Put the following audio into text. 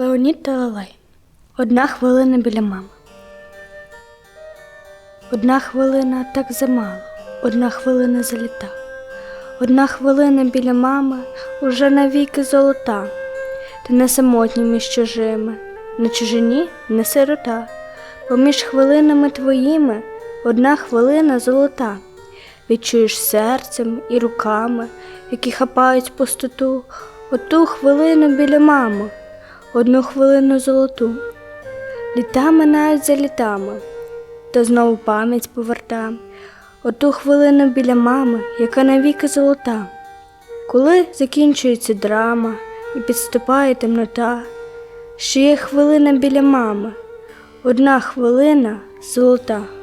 Леонід Талалай. Одна хвилина біля мами. Одна хвилина так замало, одна хвилина заліта. Одна хвилина біля мами уже навіки золота. Ти не самотній між чужими, на чужині не сирота. Поміж хвилинами твоїми одна хвилина золота. Відчуєш серцем і руками, які хапають пустоту, оту хвилину біля мами, одну хвилину золоту. Літа минають за літами, та знову пам'ять поверта, оту хвилину біля мами, яка навіки золота. Коли закінчується драма і підступає темнота, ще є хвилина біля мами, одна хвилина золота.